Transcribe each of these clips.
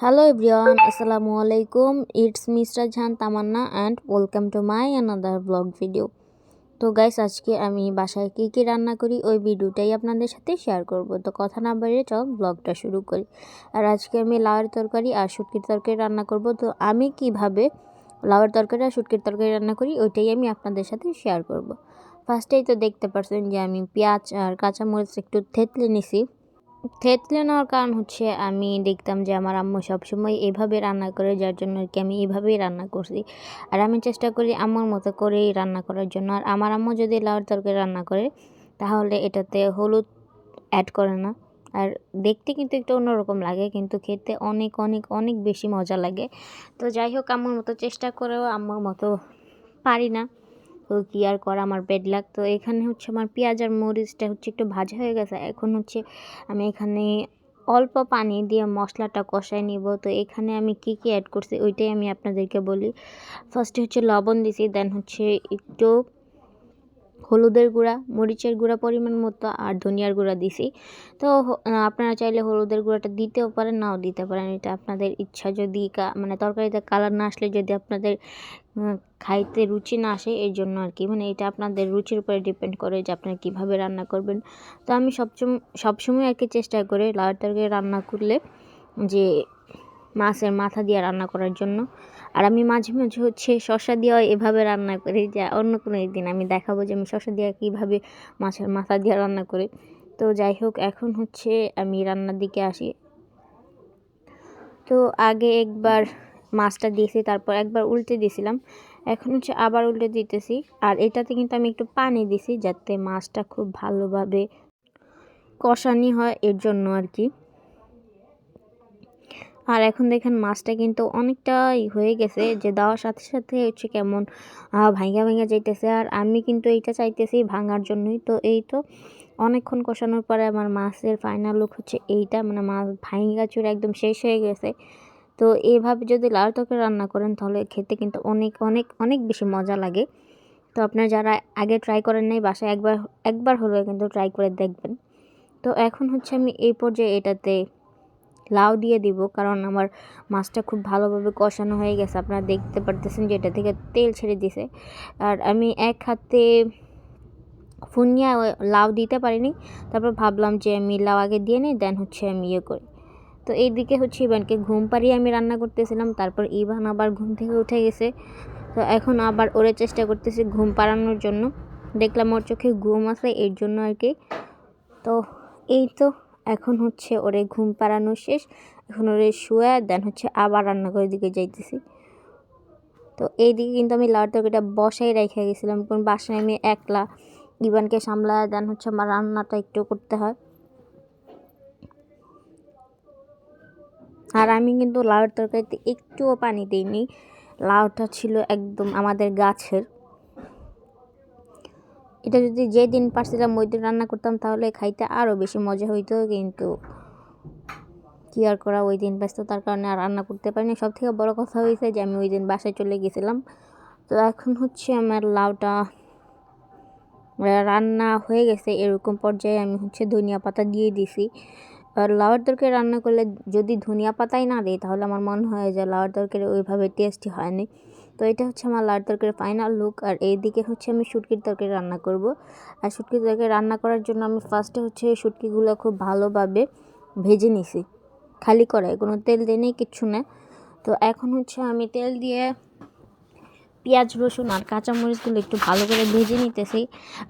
Hello everyone আসসালামু আলাইকুম it's mister ঝান Tamanna and welcome to my another blog video তো guys আজকে আমি বাসায় কী কী রান্না করি, ওই ভিডিওটাই আপনাদের সাথে শেয়ার করব। তো কথা না বাড়িয়ে চল ব্লগটা শুরু করি। আর আজকে আমি লাউয়ের তরকারি আর শুটকির তরকারি রান্না করব। তো আমি কীভাবে লাউয়ের তরকারি আর শুটকির তরকারি রান্না করি, ওইটাই আমি আপনাদের সাথে শেয়ার করব। ফার্স্টেই তো দেখতে পারছেন যে আমি পেঁয়াজ আর কাঁচামরিচ একটু থেতলে নিছি। থেতলে নেওয়ার কারণ হচ্ছে আমি দেখতাম যে আমার আম্মু সবসময় এভাবে রান্না করে, যার জন্য আর কি আমি এভাবেই রান্না করছি। আর আমি চেষ্টা করি আম্মুর মতো করেই রান্না করার জন্য। আর আমার আম্মু যদি লাউর তরকারি রান্না করে, তাহলে এটাতে হলুদ অ্যাড করে না। আর দেখতে কিন্তু একটু অন্যরকম লাগে, কিন্তু খেতে অনেক অনেক অনেক বেশি মজা লাগে। তো যাই হোক, আম্মুর মতো চেষ্টা করেও আম্মুর মতো পারি না। তো কী আর করা? আমার বেড লাগ তো এখানে হচ্ছে আমার পেঁয়াজ আর মরিচটা হচ্ছে একটু ভাজা হয়ে গেছে। এখন হচ্ছে আমি এখানে অল্প পানি দিয়ে মশলাটা কষাই নিব। তো এখানে আমি কি কি অ্যাড করছি ওইটাই আমি আপনাদেরকে বলি। ফার্স্টে হচ্ছে লবণ দিছি দেন হচ্ছে একটু হলুদের গুঁড়া, মরিচের গুঁড়া পরিমাণ মতো আর ধনিয়ার গুঁড়া দিছি। তো আপনারা চাইলে হলুদের গুঁড়াটা দিতেও পারেন, নাও দিতে পারেন। এটা আপনাদের ইচ্ছা যদি মানে তরকারিতে কালার না আসলে যদি আপনাদের খাইতে রুচি না আসে এই জন্য আর কি। মানে এটা আপনাদের রুচির উপরে ডিপেন্ড করে যে আপনারা কীভাবে রান্না করবেন। তো আমি সবসময় সবসময় আর কি চেষ্টা করি লাউ তরকারি রান্না করলে যে মাছের মাথা দিয়ে রান্না করার জন্য। আর আমি মাঝে মাঝে হচ্ছে শশা দিয়েও এভাবে রান্না করি যে অন্য কোনো একদিন আমি দেখাবো যে আমি শশা দিয়ে কীভাবে মাছের মাথা দিয়ে রান্না করি। তো যাই হোক, এখন হচ্ছে আমি রান্নার দিকে আসি। তো আগে একবার মাছটা দিয়েছি, তারপর একবার উল্টে দিয়েছিলাম। এখন হচ্ছে আবার উল্টে দিতেছি। আর এটাতে কিন্তু আমি একটু পানি দিছি যাতে মাছটা খুব ভালোভাবে কষানি হয়, এর জন্য আর কি। আর এখন দেখেন মাছটা কিন্তু অনেকটাই হয়ে গেছে, যে দেওয়ার সাথে সাথে হচ্ছে কেমন ভাঙ্গা ভাঙ্গা যাইতেছে। আর আমি কিন্তু এইটা চাইতেছি ভাঙার জন্যই। তো এই তো অনেকক্ষণ কষানোর পরে আমার মাছের ফাইনাল লুক হচ্ছে এইটা। মানে মাছ ভাঙ্গা চুরে একদম শেষ হয়ে গেছে। তো এইভাবে যদি লাল তরকারি রান্না করেন, তাহলে খেতে কিন্তু অনেক অনেক অনেক বেশি মজা লাগে। তো আপনারা যারা আগে ট্রাই করেন নাই, বাসায় একবার একবার হলেও কিন্তু ট্রাই করে দেখবেন। তো এখন হচ্ছে আমি এই পর্যায়ে এটাতে লাউ দিয়ে দিব, কারণ আমার মাছটা খুব ভালোভাবে কষানো হয়ে গেছে। আপনারা দেখতে পারতেছেন যে এটা থেকে তেল ছেড়ে দিছে। আর আমি এক হাতে ফুনিয়া লাউ দিতে পারিনি। তারপর ভাবলাম যে আমি লাউ আগে দিয়ে নিই, দেন হচ্ছে আমি ইয়ে করি। তো এই দিকে হচ্ছে ইভানকে ঘুম পাড়িয়ে আমি রান্না করতেছিলাম, তারপর ইভান আবার ঘুম থেকে উঠে গেছে। তো এখন আবার ওরে চেষ্টা করতেছি ঘুম পাড়ানোর জন্য। দেখলাম ওর চোখে ঘুম আছে, এর জন্য আর কি। তো এই তো, এখন হচ্ছে ওরে ঘুম পাড়ানো শেষ। এখন ওরে শুয়ে দেন হচ্ছে আবার রান্নাঘরের দিকে যাইতেছি। তো এইদিকে কিন্তু আমি লাউ তরকারিটা বসাই রেখে গেছিলাম কোন বাসায় আমি একলা ইভানকে সামলায় দেন হচ্ছে আমার রান্নাটা একটু করতে হয়। আর আমি কিন্তু লাউর তরকারিতে একটুও পানি দিইনি। লাউটা ছিল একদম আমাদের গাছের। এটা যদি যে দিন পারছিলাম ওই দিন রান্না করতাম, তাহলে খাইতে আরও বেশি মজা হইতো, কিন্তু কী আর করা, ওই দিন ব্যস্ততার কারণে আর রান্না করতে পারিনি। সব থেকে বড়ো কথা হয়েছে যে আমি ওই দিন বাসায় চলে গেছিলাম। তো এখন হচ্ছে আমার লাউটা রান্না হয়ে গেছে। এরকম পর্যায়ে আমি হচ্ছে ধনিয়া পাতা দিয়ে দিছি। আর লাউয়ের তরকারি রান্না করলে যদি ধনিয়া পাতাই না দিই, তাহলে আমার মনে হয় যে লাউয়ের তরকারি ওইভাবে টেস্টি হয়নি। তো এটা হচ্ছে আমার লাউয়ের তরকারির ফাইনাল লুক আর এইদিকে হচ্ছে আমি শুটকির তরকারি রান্না করব। আর শুটকির তরকারি রান্না করার জন্য আমি ফার্স্টে হচ্ছে শুটকিগুলো খুব ভালোভাবে ভেজে নিছি। খালি করায় কোনো তেল দিয়ে নেই, কিচ্ছু না। তো এখন হচ্ছে আমি তেল দিয়ে পেঁয়াজ, রসুন আর কাঁচামরিচগুলো একটু ভালো করে ভেজে নিতেছি।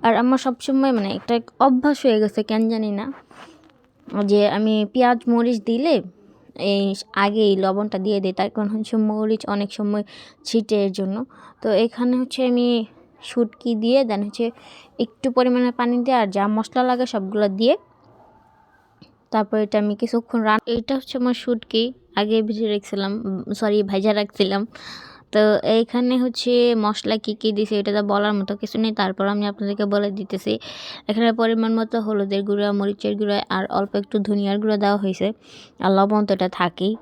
আর আমার সবসময় মানে একটা অভ্যাস হয়ে গেছে, কেন জানি না। যে আমি পেঁয়াজ, মরিচ দিলে এই আগে এই লবণটা দিয়ে দিই। তার কারণ হচ্ছে মরিচ অনেক সময় ছিটে এর জন্য। তো এখানে হচ্ছে আমি শুটকি দিয়ে, দেন হচ্ছে একটু পরিমাণে পানি দিয়ে আর যা মশলা লাগে সবগুলো দিয়ে তারপর এটা আমি কিছুক্ষণ রান এটা হচ্ছে আমার শুটকি। আগে ভিজে রাখছিলাম সরি ভাজা রাখছিলাম। তো এইখানে হচ্ছে মশলা কী কী দিছে এটা তো বলার মতো কিছু নেই। তারপর আমি আপনাদেরকে বলে দিতেছি। এখানে পরিমাণ মতো হলুদের গুঁড়া, মরিচের গুঁড়া আর অল্প একটু ধনিয়ার গুঁড়া দেওয়া হয়েছে আর লবণ তো এটা থাকেই।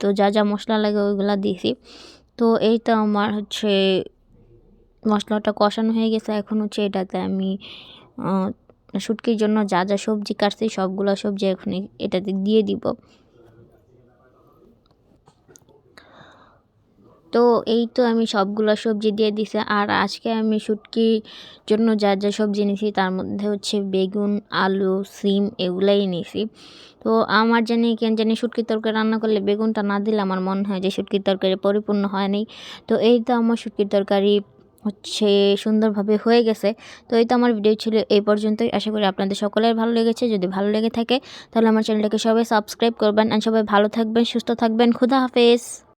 তো যা যা মশলা লাগে ওইগুলো দিয়েছি। তো এই তো আমার হচ্ছে মশলাটা কষানো হয়ে গেছে। এখন হচ্ছে এটাতে আমি শুটকির জন্য যা যা সবজি কাটছি সবগুলো সবজি এখন এটাতে দিয়ে দিব। তো এই তো আমি সবগুলো সবজি দিয়ে দিছি। আর আজকে আমি শুটকির জন্য যা যা সবজি নিয়েছি তার মধ্যে হচ্ছে বেগুন, আলু, সিম এগুলাই নিয়েছি তো আমার জানি কেন জানি শুটকির তরকারি রান্না করলে বেগুনটা না দিলে আমার মনে হয় যে শুটকির তরকারি পরিপূর্ণ হয়নি তো এই তো আমার শুটকির তরকারি হচ্ছে সুন্দরভাবে হয়ে গেছে। তো এই তো আমার ভিডিও ছিল এই পর্যন্তই। আশা করি আপনাদের সকলের ভালো লেগেছে। যদি ভালো লেগে থাকে, তাহলে আমার চ্যানেলটাকে সবাই সাবস্ক্রাইব করবেন। আর সবাই ভালো থাকবেন, সুস্থ থাকবেন। খুদা হাফেজ।